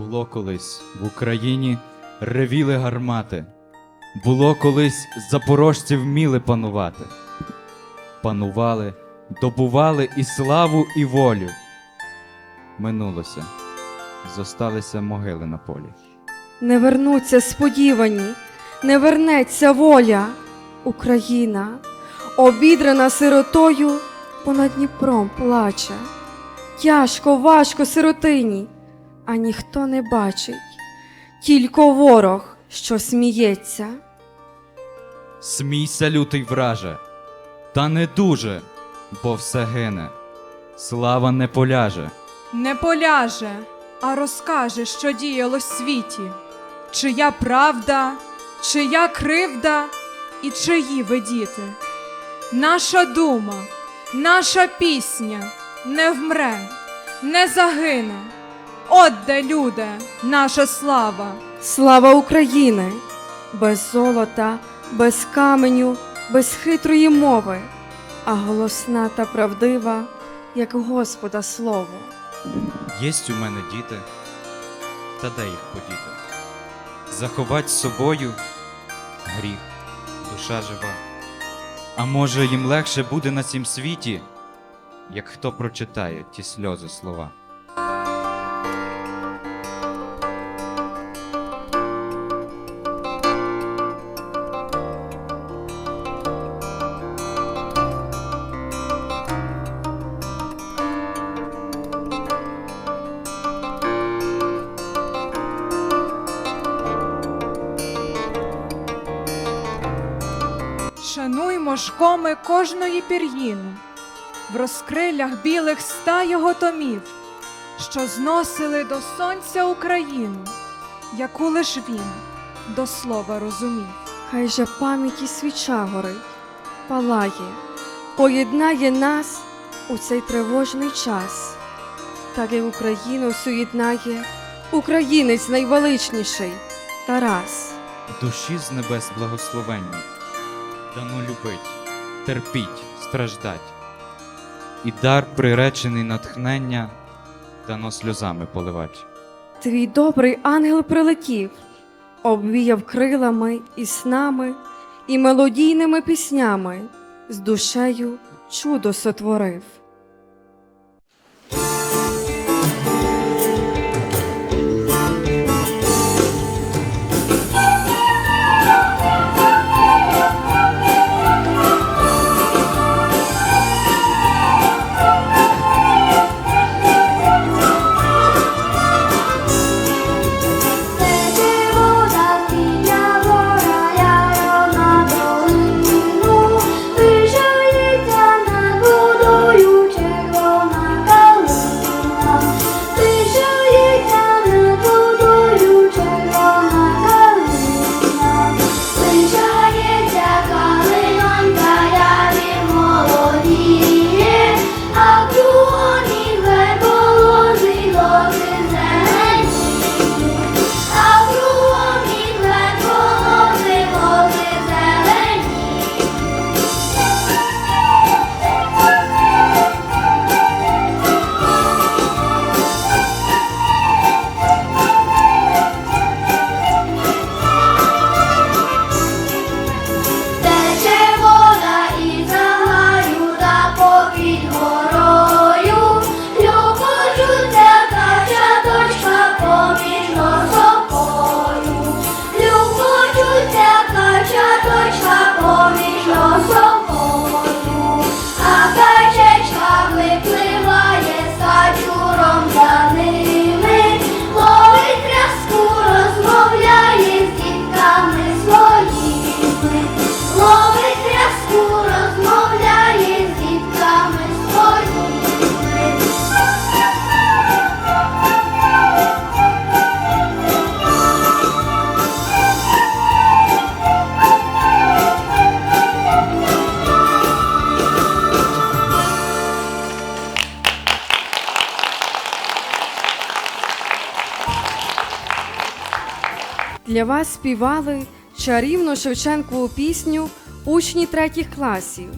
Було колись в Україні ревіли гармати. Було колись запорожці вміли панувати. Панували, добували і славу, і волю. Минулося, зосталися могили на полі. Не вернуться сподівані, не вернеться воля. Україна, обідрана сиротою, понад Дніпром плаче. Тяжко, важко сиротині, а ніхто не бачить, тільки ворог, що сміється. Смійся, лютий враже, та не дуже, бо все гине. Слава не поляже. Не поляже, а розкаже, що діяло в світі, чия правда, чия кривда і чиї ви діти. Наша дума, наша пісня не вмре, не загине. От де люди, наша слава. Слава України! Без золота, без каменю, без хитрої мови, а голосна та правдива, як Господа слово. Єсть у мене діти, та де їх подіти? Заховать з собою гріх, душа жива. А може їм легше буде на цім світі, як хто прочитає ті сльози слова. Шануймо ж коми кожної пір'їни, в розкриллях білих ста його томів, що зносили до сонця Україну, яку лиш він до слова розумів. Хай же пам'яті свіча горить, палає, поєднає нас у цей тривожний час. Так і Україну суєднає українець найвеличніший Тарас. Душі з небес благословенні, дано любить, терпіть, страждать, і дар приречений натхнення дано сльозами поливать. Твій добрий ангел прилетів, обвіяв крилами і снами, і мелодійними піснями, з душею чудо сотворив. Для вас співали чарівну Шевченкову пісню учні третіх класів.